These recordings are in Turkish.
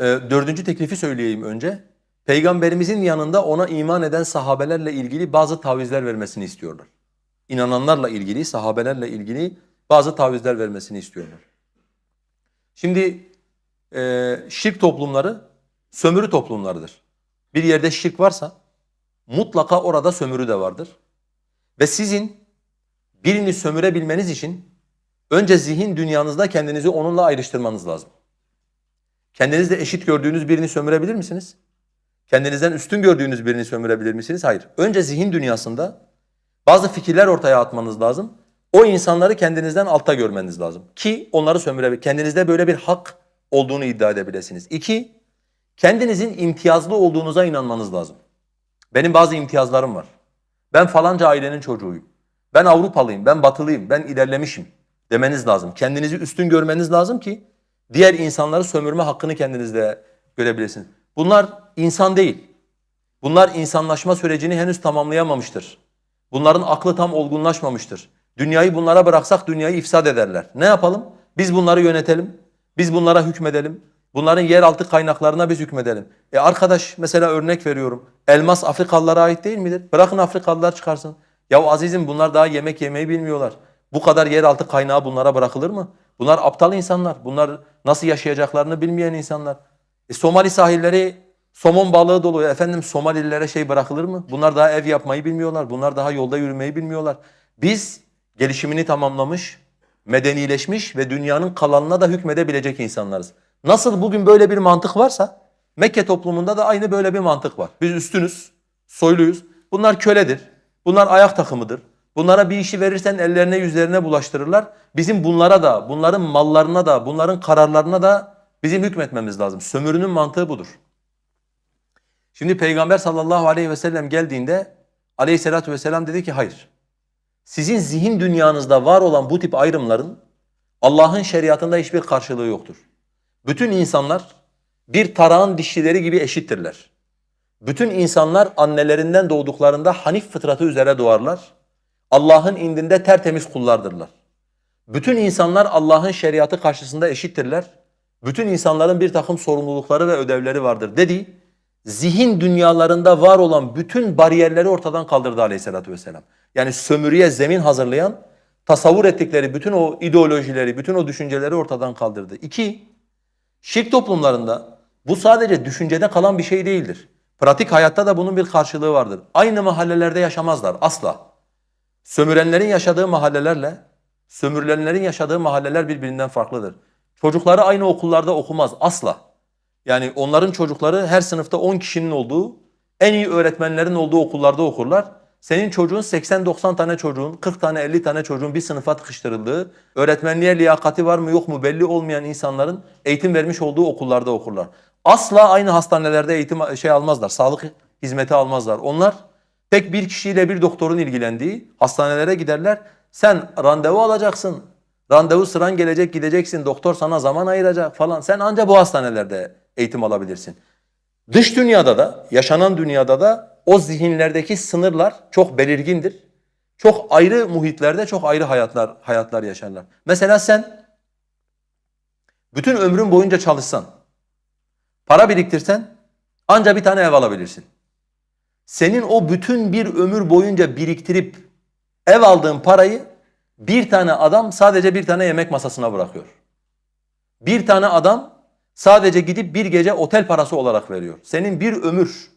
Ee, dördüncü teklifi söyleyeyim önce. Peygamberimizin yanında ona iman eden sahabelerle ilgili bazı tavizler vermesini istiyorlar. İnananlarla ilgili, sahabelerle ilgili bazı tavizler vermesini istiyorlar. Şimdi e, şirk toplumları sömürü toplumlarıdır. Bir yerde şirk varsa mutlaka orada sömürü de vardır. Ve sizin birini sömürebilmeniz için önce zihin dünyanızda kendinizi onunla ayrıştırmanız lazım. Kendinizde eşit gördüğünüz birini sömürebilir misiniz? Kendinizden üstün gördüğünüz birini sömürebilir misiniz? Hayır. Önce zihin dünyasında bazı fikirler ortaya atmanız lazım. O insanları kendinizden altta görmeniz lazım. Ki onları sömürebilir. Kendinizde böyle bir hak olduğunu iddia edebilirsiniz. İki, kendinizin imtiyazlı olduğunuza inanmanız lazım. Benim bazı imtiyazlarım var. Ben falanca ailenin çocuğuyum. Ben Avrupalıyım, ben Batılıyım, ben ilerlemişim demeniz lazım. Kendinizi üstün görmeniz lazım ki diğer insanları sömürme hakkını kendinizde görebilirsiniz. Bunlar insan değil. Bunlar insanlaşma sürecini henüz tamamlayamamıştır. Bunların aklı tam olgunlaşmamıştır. Dünyayı bunlara bıraksak dünyayı ifsad ederler. Ne yapalım? Biz bunları yönetelim. Biz bunlara hükmedelim. Bunların yeraltı kaynaklarına biz hükmedelim. E arkadaş mesela örnek veriyorum. Elmas Afrikalılara ait değil midir? Bırakın Afrikalılar çıkarsın. Ya azizim bunlar daha yemek yemeyi bilmiyorlar. Bu kadar yeraltı kaynağı bunlara bırakılır mı? Bunlar aptal insanlar. Bunlar nasıl yaşayacaklarını bilmeyen insanlar. E Somali sahilleri somon balığı dolu. Efendim Somalililere şey bırakılır mı? Bunlar daha ev yapmayı bilmiyorlar. Bunlar daha yolda yürümeyi bilmiyorlar. Biz gelişimini tamamlamış, medenileşmiş ve dünyanın kalanına da hükmedebilecek insanlarız. Nasıl bugün böyle bir mantık varsa Mekke toplumunda da aynı böyle bir mantık var. Biz üstünüz, soyluyuz. Bunlar köledir. Bunlar ayak takımıdır. Bunlara bir işi verirsen ellerine yüzlerine bulaştırırlar. Bizim bunlara da, bunların mallarına da, bunların kararlarına da bizim hükmetmemiz lazım. Sömürünün mantığı budur. Şimdi Peygamber sallallahu aleyhi ve sellem geldiğinde aleyhissalatü vesselam dedi ki hayır. Sizin zihin dünyanızda var olan bu tip ayrımların Allah'ın şeriatında hiçbir karşılığı yoktur. Bütün insanlar bir tarağın dişlileri gibi eşittirler. Bütün insanlar annelerinden doğduklarında hanif fıtratı üzere doğarlar. Allah'ın indinde tertemiz kullardırlar. Bütün insanlar Allah'ın şeriatı karşısında eşittirler. Bütün insanların bir takım sorumlulukları ve ödevleri vardır dedi. Zihin dünyalarında var olan bütün bariyerleri ortadan kaldırdı aleyhissalatü vesselam. Yani sömürüye zemin hazırlayan, tasavvur ettikleri bütün o ideolojileri, bütün o düşünceleri ortadan kaldırdı. İki, şirk toplumlarında bu sadece düşüncede kalan bir şey değildir. Pratik hayatta da bunun bir karşılığı vardır. Aynı mahallelerde yaşamazlar asla. Sömürenlerin yaşadığı mahallelerle sömürülenlerin yaşadığı mahalleler birbirinden farklıdır. Çocukları aynı okullarda okumaz asla. Yani onların çocukları her sınıfta 10 kişinin olduğu, en iyi öğretmenlerin olduğu okullarda okurlar. Senin çocuğun 80-90 tane çocuğun, 40 tane 50 tane çocuğun bir sınıfa tıkıştırıldığı, öğretmenliğe liyakati var mı yok mu belli olmayan insanların eğitim vermiş olduğu okullarda okurlar. Asla aynı hastanelerde eğitim şey almazlar, sağlık hizmeti almazlar. Onlar tek bir kişiyle bir doktorun ilgilendiği hastanelere giderler. Sen randevu alacaksın. Randevu sıran gelecek gideceksin. Doktor sana zaman ayıracak falan. Sen ancak bu hastanelerde eğitim alabilirsin. Dış dünyada da, yaşanan dünyada da o zihinlerdeki sınırlar çok belirgindir. Çok ayrı muhitlerde çok ayrı hayatlar hayatlar yaşarlar. Mesela sen bütün ömrün boyunca çalışsan, para biriktirsen ancak bir tane ev alabilirsin. Senin o bütün bir ömür boyunca biriktirip ev aldığın parayı bir tane adam sadece bir tane yemek masasına bırakıyor. Bir tane adam sadece gidip bir gece otel parası olarak veriyor. Senin bir ömür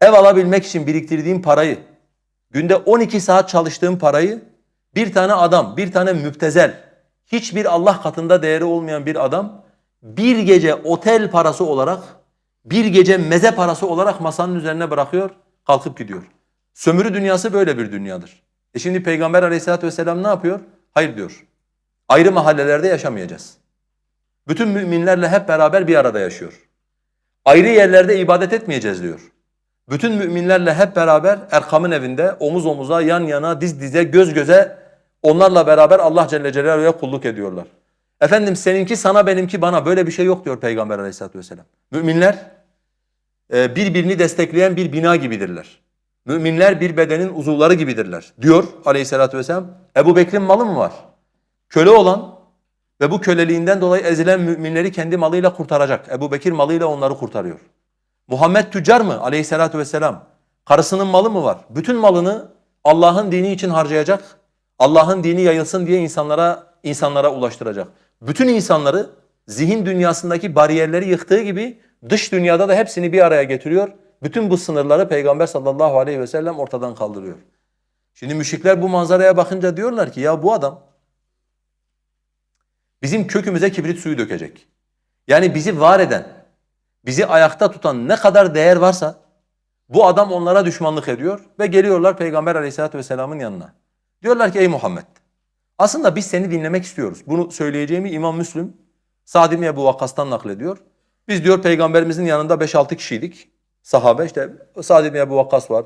ev alabilmek için biriktirdiğin parayı, günde 12 saat çalıştığın parayı bir tane adam, bir tane müptezel, hiçbir Allah katında değeri olmayan bir adam bir gece otel parası olarak, bir gece meze parası olarak masanın üzerine bırakıyor, kalkıp gidiyor. Sömürü dünyası böyle bir dünyadır. E şimdi Peygamber aleyhissalatü vesselam ne yapıyor? Hayır diyor. Ayrı mahallelerde yaşamayacağız. Bütün müminlerle hep beraber bir arada yaşıyor. Ayrı yerlerde ibadet etmeyeceğiz diyor. Bütün müminlerle hep beraber Erkam'ın evinde omuz omuza, yan yana, diz dize, göz göze onlarla beraber Allah Celle Celaluhu'ya kulluk ediyorlar. Efendim seninki sana benimki bana böyle bir şey yok diyor Peygamber aleyhissalatü vesselam. Müminler birbirini destekleyen bir bina gibidirler. Müminler bir bedenin uzuvları gibidirler diyor aleyhissalatü vesselam. Ebu Bekir'in malı mı var? Köle olan Ve bu köleliğinden dolayı ezilen müminleri kendi malıyla kurtaracak. Ebu Bekir malıyla onları kurtarıyor. Muhammed tüccar mı aleyhissalatu vesselam? Karısının malı mı var? Bütün malını Allah'ın dini için harcayacak. Allah'ın dini yayılsın diye insanlara insanlara ulaştıracak. Bütün insanları zihin dünyasındaki bariyerleri yıktığı gibi dış dünyada da hepsini bir araya getiriyor. Bütün bu sınırları Peygamber sallallahu aleyhi ve sellem ortadan kaldırıyor. Şimdi müşrikler bu manzaraya bakınca diyorlar ki ya bu adam bizim kökümüze kibrit suyu dökecek. Yani bizi var eden, bizi ayakta tutan ne kadar değer varsa bu adam onlara düşmanlık ediyor ve geliyorlar Peygamber aleyhissalatü vesselamın yanına. Diyorlar ki ey Muhammed aslında biz seni dinlemek istiyoruz. Bunu söyleyeceğimi İmam Müslim Sa'd ibn Ebu Vakkas'tan naklediyor. Biz diyor peygamberimizin yanında 5-6 kişiydik. Sahabe işte Sa'd ibn Ebu Vakkas var,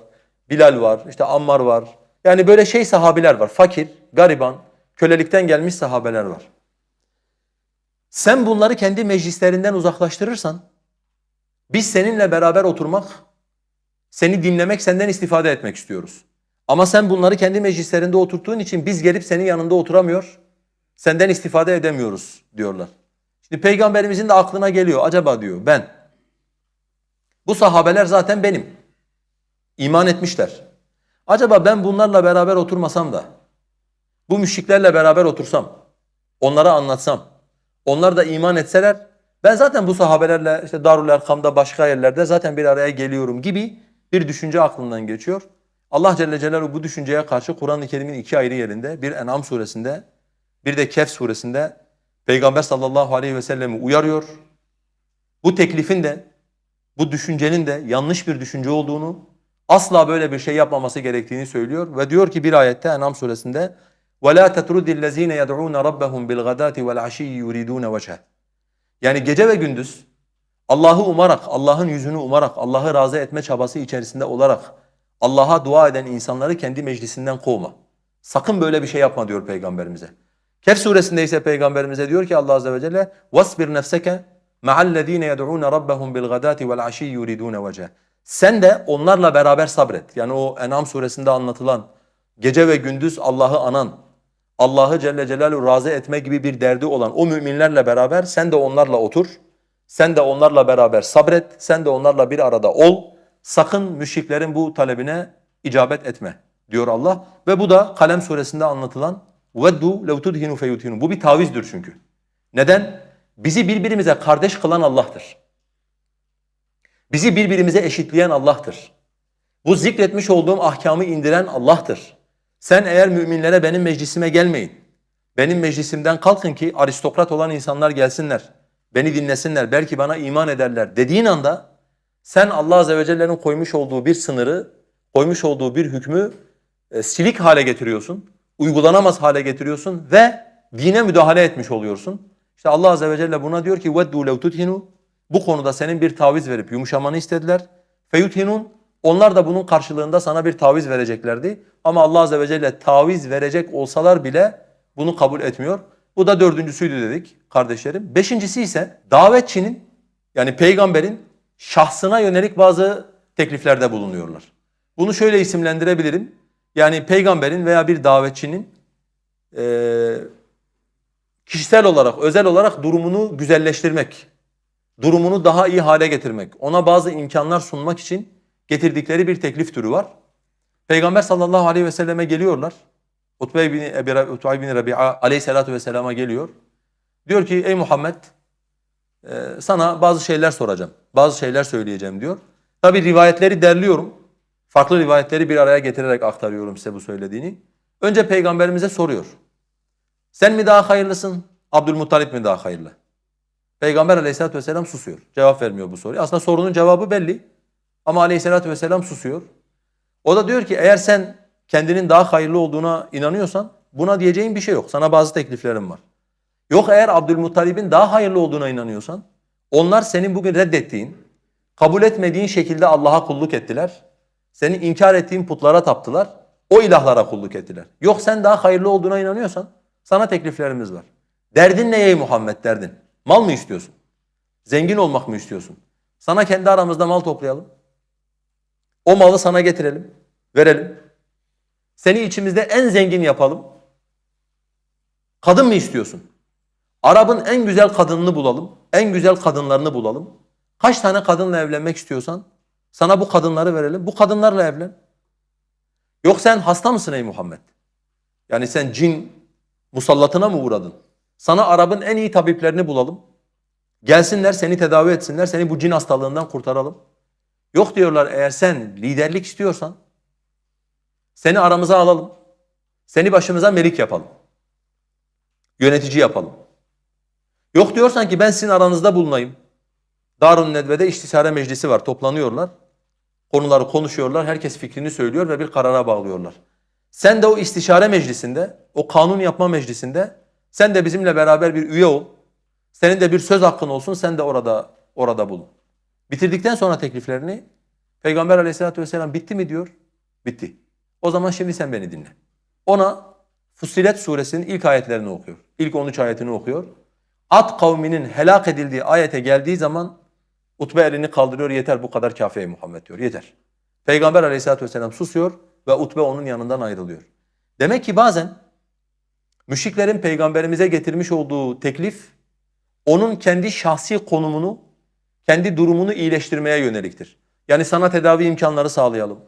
Bilal var, işte Ammar var. Yani böyle şey sahabiler var. Fakir, gariban, kölelikten gelmiş sahabeler var. Sen bunları kendi meclislerinden uzaklaştırırsan biz seninle beraber oturmak, seni dinlemek, senden istifade etmek istiyoruz. Ama sen bunları kendi meclislerinde oturttuğun için biz gelip senin yanında oturamıyor, senden istifade edemiyoruz diyorlar. Şimdi peygamberimizin de aklına geliyor. Acaba diyor ben, bu sahabeler zaten benim. İman etmişler. Acaba ben bunlarla beraber oturmasam da, bu müşriklerle beraber otursam, onlara anlatsam, onlar da iman etseler, ben zaten bu sahabelerle işte Darul Erkam'da başka yerlerde zaten bir araya geliyorum gibi bir düşünce aklından geçiyor. Allah Celle Celaluhu bu düşünceye karşı Kur'an-ı Kerim'in iki ayrı yerinde, bir En'am suresinde, bir de Kehf suresinde Peygamber sallallahu aleyhi ve sellem'i uyarıyor. Bu teklifin de, bu düşüncenin de yanlış bir düşünce olduğunu, asla böyle bir şey yapmaması gerektiğini söylüyor ve diyor ki bir ayette En'am suresinde وَلَا تَتْرُدِ الَّذ۪ينَ يَدْعُونَ رَبَّهُمْ بِالْغَدَاتِ وَالْعَشِيِّ يُرِيدُونَ وَجْهَهُ Yani gece ve gündüz Allah'ı umarak, Allah'ın yüzünü umarak, Allah'ı razı etme çabası içerisinde olarak Allah'a dua eden insanları kendi meclisinden kovma. Sakın böyle bir şey yapma diyor peygamberimize. Kehf suresinde ise peygamberimize diyor ki Allah azze ve celle "Vasbir nefseke ma'allezine yed'un rabbahum bil gadati vel ashi yuridun vece." Sen de onlarla beraber sabret. Yani o En'am suresinde anlatılan gece ve gündüz Allah'ı anan, Allah'ı Celle Celaluhu razı etme gibi bir derdi olan o müminlerle beraber sen de onlarla otur. Sen de onlarla beraber sabret. Sen de onlarla bir arada ol. Sakın müşriklerin bu talebine icabet etme diyor Allah. Ve bu da Kalem suresinde anlatılan Veddu lev tudhinu feyudhinu. Bu bir tavizdir çünkü. Neden? Bizi birbirimize kardeş kılan Allah'tır. Bizi birbirimize eşitleyen Allah'tır. Bu zikretmiş olduğum ahkamı indiren Allah'tır. Sen eğer müminlere benim meclisime gelmeyin. Benim meclisimden kalkın ki aristokrat olan insanlar gelsinler. Beni dinlesinler. Belki bana iman ederler dediğin anda sen Allah Azze ve Celle'nin koymuş olduğu bir sınırı, koymuş olduğu bir hükmü e, silik hale getiriyorsun Uygulanamaz hale getiriyorsun ve dine müdahale etmiş oluyorsun. İşte Allah Azze ve Celle buna diyor ki وَدُّوا لَوْ تُدْهِنُوا Bu konuda senin bir taviz verip yumuşamanı istediler. فَيُدْهِنُونَ Onlar da bunun karşılığında sana bir taviz vereceklerdi. Ama Allah Azze ve Celle taviz verecek olsalar bile bunu kabul etmiyor. Bu da dördüncüsüydü dedik kardeşlerim. Beşincisi ise davetçinin yani peygamberin şahsına yönelik bazı tekliflerde bulunuyorlar. Bunu şöyle isimlendirebilirim. Yani peygamberin veya bir davetçinin e, kişisel olarak, özel olarak durumunu güzelleştirmek, durumunu daha iyi hale getirmek, ona bazı imkanlar sunmak için getirdikleri bir teklif türü var. Peygamber sallallahu aleyhi ve selleme geliyorlar. Utbe bin, Utbe bin Rabi'a aleyhissalatu vesselama geliyor. Diyor ki ey Muhammed e, sana bazı şeyler soracağım. Bazı şeyler söyleyeceğim diyor. Tabi rivayetleri derliyorum. Farklı rivayetleri bir araya getirerek aktarıyorum size bu söylediğini. Önce peygamberimize soruyor. Sen mi daha hayırlısın? Abdülmuttalip mi daha hayırlı? Peygamber aleyhissalatü vesselam susuyor. Cevap vermiyor bu soruya. Aslında sorunun cevabı belli. Ama aleyhissalatü vesselam susuyor. O da diyor ki eğer sen kendinin daha hayırlı olduğuna inanıyorsan buna diyeceğin bir şey yok. Sana bazı tekliflerim var. Yok eğer Abdülmuttalib'in daha hayırlı olduğuna inanıyorsan onlar senin bugün reddettiğin, kabul etmediğin şekilde Allah'a kulluk ettiler. Senin inkar ettiğin putlara taptılar. O ilahlara kulluk ettiler. Yok sen daha hayırlı olduğuna inanıyorsan sana tekliflerimiz var. Derdin ne ey Muhammed derdin? Mal mı istiyorsun? Zengin olmak mı istiyorsun? Sana kendi aramızda mal toplayalım. O malı sana getirelim, verelim. Seni içimizde en zengin yapalım. Kadın mı istiyorsun? Arap'ın en güzel kadınını bulalım. En güzel kadınlarını bulalım. Kaç tane kadınla evlenmek istiyorsan sana bu kadınları verelim. Bu kadınlarla evlen. Yok sen hasta mısın ey Muhammed? Yani sen cin musallatına mı uğradın? Sana Arap'ın en iyi tabiplerini bulalım. Gelsinler seni tedavi etsinler. Seni bu cin hastalığından kurtaralım. Yok diyorlar eğer sen liderlik istiyorsan seni aramıza alalım. Seni başımıza melik yapalım. Yönetici yapalım. Yok diyorsan ki ben sizin aranızda bulunayım. Darun Nedve'de istişare meclisi var. Toplanıyorlar. Konuları konuşuyorlar. Herkes fikrini söylüyor ve bir karara bağlıyorlar. Sen de o istişare meclisinde, o kanun yapma meclisinde sen de bizimle beraber bir üye ol. Senin de bir söz hakkın olsun. Sen de orada orada bulun. Bitirdikten sonra tekliflerini Peygamber Aleyhisselatü vesselam bitti mi diyor? Bitti. O zaman şimdi sen beni dinle. Ona Fussilet suresinin ilk ayetlerini okuyor. İlk 13 ayetini okuyor. At kavminin helak edildiği ayete geldiği zaman Utbe elini kaldırıyor yeter bu kadar kafi Muhammed diyor yeter. Peygamber aleyhissalatü vesselam susuyor ve Utbe onun yanından ayrılıyor. Demek ki bazen müşriklerin peygamberimize getirmiş olduğu teklif onun kendi şahsi konumunu, kendi durumunu iyileştirmeye yöneliktir. Yani sana tedavi imkanları sağlayalım,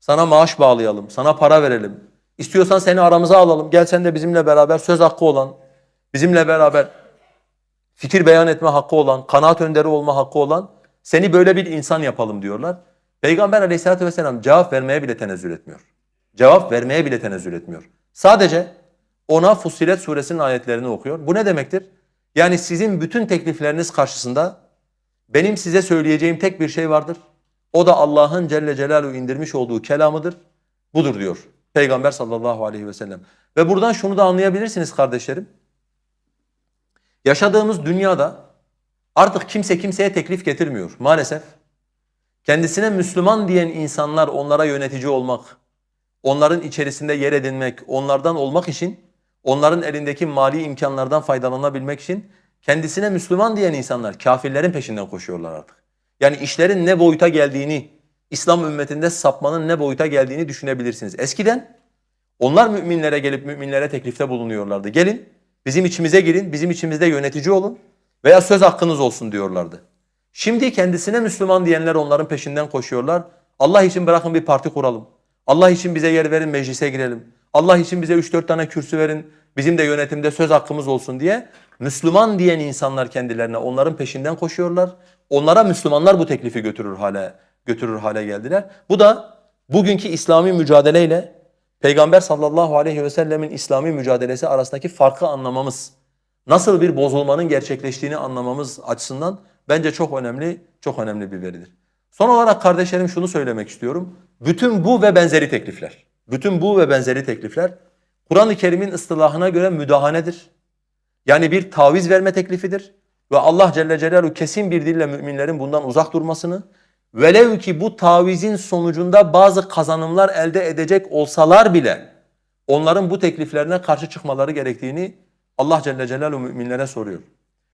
sana maaş bağlayalım, sana para verelim. İstiyorsan seni aramıza alalım, gel sen de bizimle beraber söz hakkı olan, bizimle beraber fikir beyan etme hakkı olan, kanaat önderi olma hakkı olan seni böyle bir insan yapalım diyorlar. Peygamber aleyhissalatü vesselam cevap vermeye bile tenezzül etmiyor. Cevap vermeye bile tenezzül etmiyor. Sadece ona Fussilet suresinin ayetlerini okuyor. Bu ne demektir? Yani sizin bütün teklifleriniz karşısında benim size söyleyeceğim tek bir şey vardır. O da Allah'ın Celle Celaluhu indirmiş olduğu kelamıdır. Budur diyor Peygamber sallallahu aleyhi ve sellem. Ve buradan şunu da anlayabilirsiniz kardeşlerim. Yaşadığımız dünyada artık kimse kimseye teklif getirmiyor maalesef. Kendisine Müslüman diyen insanlar onlara yönetici olmak, onların içerisinde yer edinmek, onlardan olmak için, onların elindeki mali imkanlardan faydalanabilmek için kendisine Müslüman diyen insanlar kafirlerin peşinden koşuyorlar artık. Yani işlerin ne boyuta geldiğini, İslam ümmetinde sapmanın ne boyuta geldiğini düşünebilirsiniz. Eskiden onlar müminlere gelip müminlere teklifte bulunuyorlardı. Gelin bizim içimize girin, bizim içimizde yönetici olun veya söz hakkınız olsun diyorlardı. Şimdi kendisine Müslüman diyenler onların peşinden koşuyorlar. Allah için bırakın bir parti kuralım. Allah için bize yer verin meclise girelim. Allah için bize 3-4 tane kürsü verin. Bizim de yönetimde söz hakkımız olsun diye Müslüman diyen insanlar kendilerine onların peşinden koşuyorlar. Onlara Müslümanlar bu teklifi götürür hale götürür hale geldiler. Bu da bugünkü İslami mücadeleyle Peygamber sallallahu aleyhi ve sellemin İslami mücadelesi arasındaki farkı anlamamız, nasıl bir bozulmanın gerçekleştiğini anlamamız açısından bence çok önemli, çok önemli bir veridir. Son olarak kardeşlerim şunu söylemek istiyorum. Bütün bu ve benzeri teklifler, bütün bu ve benzeri teklifler Kur'an-ı Kerim'in ıstılahına göre müdahanedir. Yani bir taviz verme teklifidir. Ve Allah Celle Celaluhu kesin bir dille müminlerin bundan uzak durmasını, velev ki bu tavizin sonucunda bazı kazanımlar elde edecek olsalar bile onların bu tekliflerine karşı çıkmaları gerektiğini Allah Celle Celaluhu müminlere soruyor.